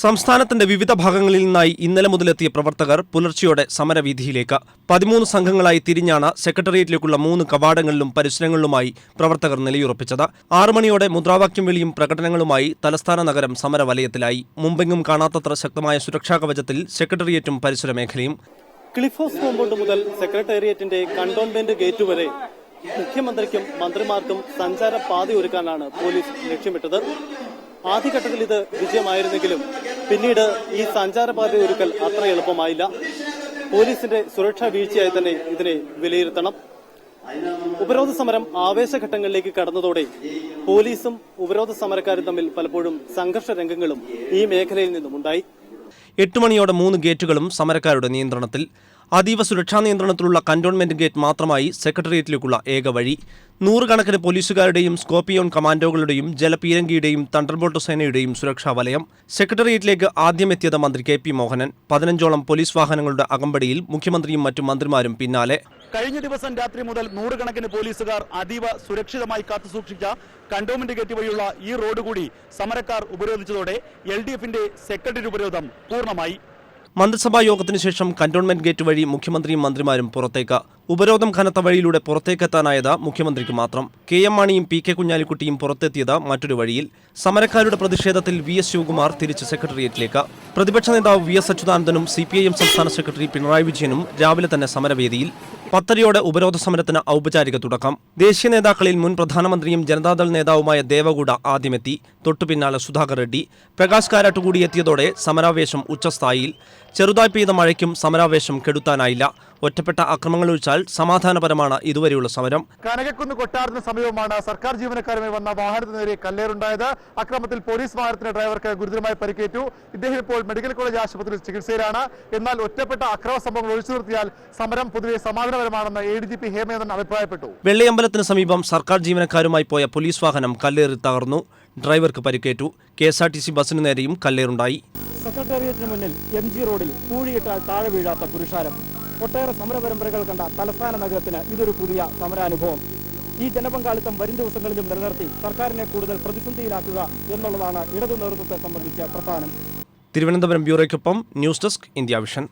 സംസ്ഥാനത്തിന്റെ വിവിധ ഭാഗങ്ങളിൽ നിന്നായി ഇന്നലെ മുതലെത്തിയ പ്രവർത്തകർ പുലർച്ചെയോടെ സമരവീഥിയിലേക്ക്. പതിമൂന്ന് സംഘങ്ങളായി തിരിഞ്ഞാണ് സെക്രട്ടേറിയറ്റിലേക്കുള്ള മൂന്ന് കവാടങ്ങളിലും പരിസരങ്ങളിലുമായി പ്രവർത്തകർ നിലയുറപ്പിച്ചത്. ആറു മണിയോടെ മുദ്രാവാക്യം വിളിയും പ്രകടനങ്ങളുമായി തലസ്ഥാന നഗരം സമരവലയത്തിലായി. മുമ്പെങ്ങും കാണാത്തത്ര ശക്തമായ സുരക്ഷാ കവചത്തിൽ സെക്രട്ടേറിയറ്റും പരിസര മേഖലയും ക്ലിഫ് ഹൗസ് കോമ്പൗണ്ട് മുതൽ സെക്രട്ടേറിയറ്റിന്റെ കണ്ടോൺമെന്റ് ഗേറ്റ് വരെ മുഖ്യമന്ത്രിക്കും മന്ത്രിമാർക്കും സഞ്ചാര പാതയൊരുക്കാനാണ് പോലീസ് ലക്ഷ്യമിട്ടത്. ആദ്യഘട്ടത്തിൽ ഇത് വിജയമായിരുന്നെങ്കിലും പിന്നീട് ഈ സഞ്ചാരപാത ഒരുക്കൽ അത്ര എളുപ്പമായില്ല. പോലീസിന്റെ സുരക്ഷാ വീഴ്ചയായി തന്നെ ഇതിനെ വിലയിരുത്തണം. ഉപരോധ സമരം ആവേശഘട്ടങ്ങളിലേക്ക് കടന്നതോടെ പോലീസും ഉപരോധ സമരക്കാരും തമ്മിൽ പലപ്പോഴും സംഘർഷ രംഗങ്ങളും ഈ മേഖലയിൽ നിന്നുമുണ്ടായി. എട്ട് മണിയോടെ മൂന്ന് ഗേറ്റുകളും സമരക്കാരുടെ നിയന്ത്രണത്തിൽ. അതീവ സുരക്ഷാ നിയന്ത്രണത്തിലുള്ള കന്റോൺമെന്റ് ഗേറ്റ് മാത്രമായി സെക്രട്ടേറിയറ്റിലേക്കുള്ള ഏക വഴി. നൂറുകണക്കിന് പോലീസുകാരുടെയും സ്കോപ്പിയോൺ കമാൻഡോകളുടെയും ജലപീരങ്കിയുടെയും തണ്ടർബോൾട്ട് സേനയുടെയും സുരക്ഷാ വലയം സെക്രട്ടേറിയറ്റിലേക്ക് ആദ്യം എത്തിയത് മന്ത്രി കെ പി മോഹനൻ. പതിനഞ്ചോളം പോലീസ് വാഹനങ്ങളുടെ അകമ്പടിയിൽ മുഖ്യമന്ത്രിയും മറ്റു മന്ത്രിമാരും പിന്നാലെ. കഴിഞ്ഞ ദിവസം രാത്രി മുതൽ നൂറുകണക്കിന് പോലീസുകാർ അതീവ സുരക്ഷിതമായി കാത്തുസൂക്ഷിച്ച കണ്ടോൺമെന്റ് ഗേറ്റ് വഴിയുള്ള ഈ റോഡ് കൂടി സമരക്കാർ ഉപരോധിച്ചതോടെ എൽ ഡി എഫിന്റെ സെക്രട്ടറി ഉപരോധം പൂർണമായി. മന്ത്രിസഭാ യോഗത്തിന് ശേഷം കന്റോൺമെന്റ് ഗേറ്റ് വഴി മുഖ്യമന്ത്രിയും മന്ത്രിമാരും പുറത്തേക്ക്. ഉപരോധം കനത്ത വഴിയിലൂടെ പുറത്തേക്കെത്താനായത് മുഖ്യമന്ത്രിക്ക് മാത്രം. കെ എം മാണിയും പി കെ കുഞ്ഞാലിക്കുട്ടിയും പുറത്തെത്തിയത് മറ്റൊരു വഴിയിൽ. സമരക്കാരുടെ പ്രതിഷേധത്തിൽ വി എസ് ശിവകുമാർ തിരിച്ച് സെക്രട്ടേറിയറ്റിലേക്ക്. പ്രതിപക്ഷ നേതാവ് വി എസ് അച്യുതാനന്ദനും സി പി ഐ എം സംസ്ഥാന സെക്രട്ടറി പിണറായി വിജയനും രാവിലെ തന്നെ സമരവേദിയിൽ. പത്തരയോടെ ഉപരോധ സമരത്തിന് ഔപചാരിക തുടക്കം. ദേശീയ നേതാക്കളിൽ മുൻ പ്രധാനമന്ത്രിയും ജനതാദൾ നേതാവുമായ ദേവഗൌഡ ആദ്യമെത്തി. തൊട്ടുപിന്നാലെ സുധാകർ റെഡ്ഡി. പ്രകാശ് കാരാട്ട് കൂടി എത്തിയതോടെ സമരാവേശം ഉച്ചസ്ഥായിയിൽ. ചെറുതായി പെയ്ത മഴയ്ക്കും സമരാവേശം കെടുത്താനായില്ല. ഒറ്റപ്പെട്ട അക്രമങ്ങൾ ഒഴിച്ചാൽ സമാധാനപരമാണ് ഇതുവരെയുള്ള സമരം. കനകക്കുന്ന് കൊട്ടാരത്തിന് സമീപമാണ് സർക്കാർ ജീവനക്കാരുമായി വന്ന വാഹനത്തിന് നേരെ കല്ലേറുണ്ടായത്. അക്രമത്തിൽ പോലീസ് വാഹനത്തിന്റെ ഡ്രൈവർക്ക് ഗുരുതരമായി പരിക്കേറ്റു. ഇദ്ദേഹം ഇപ്പോൾ മെഡിക്കൽ കോളേജ് ആശുപത്രിയിൽ ചികിത്സയിലാണ്. എന്നാൽ ഒറ്റപ്പെട്ട അക്രമ സംഭവങ്ങൾ ഒഴിച്ചു നിർത്തിയാൽ സമരം പൊതുവെ സമാധാനപരമാണെന്ന് A D G P Hemendran അഭിപ്രായപ്പെട്ടു. വെള്ളിയമ്പലത്തിന് സമീപം സർക്കാർ ജീവനക്കാരുമായി പോയ പോലീസ് വാഹനം കല്ലേറി തകർന്നു. ഡ്രൈവർക്ക് പരിക്കേറ്റു. K S R T C ബസിന് നേരെയും കല്ലേറുണ്ടായി. സെക്രട്ടേറിയറ്റിന് മുന്നിൽ എം ജി റോഡിൽ പൂഴിയിട്ടാൽ താഴെ വീഴാത്ത പുരുഷാരം. ഒട്ടേറെ സമരപരമ്പരകൾ കണ്ട തലസ്ഥാന നഗരത്തിന് ഇതൊരു പുതിയ സമരാനുഭവം. ഈ ജനപങ്കാളിത്തം വരും ദിവസങ്ങളിലും നിലനിർത്തി സർക്കാരിനെ കൂടുതൽ പ്രതിസന്ധിയിലാക്കുക എന്നുള്ളതാണ് ഇടതു നേതൃത്വത്തെ സംബന്ധിച്ച പ്രധാനം. തിരുവനന്തപുരം ബ്യൂറോയ്ക്കൊപ്പം ന്യൂസ് ഡെസ്ക് ഇന്ത്യ വിഷൻ.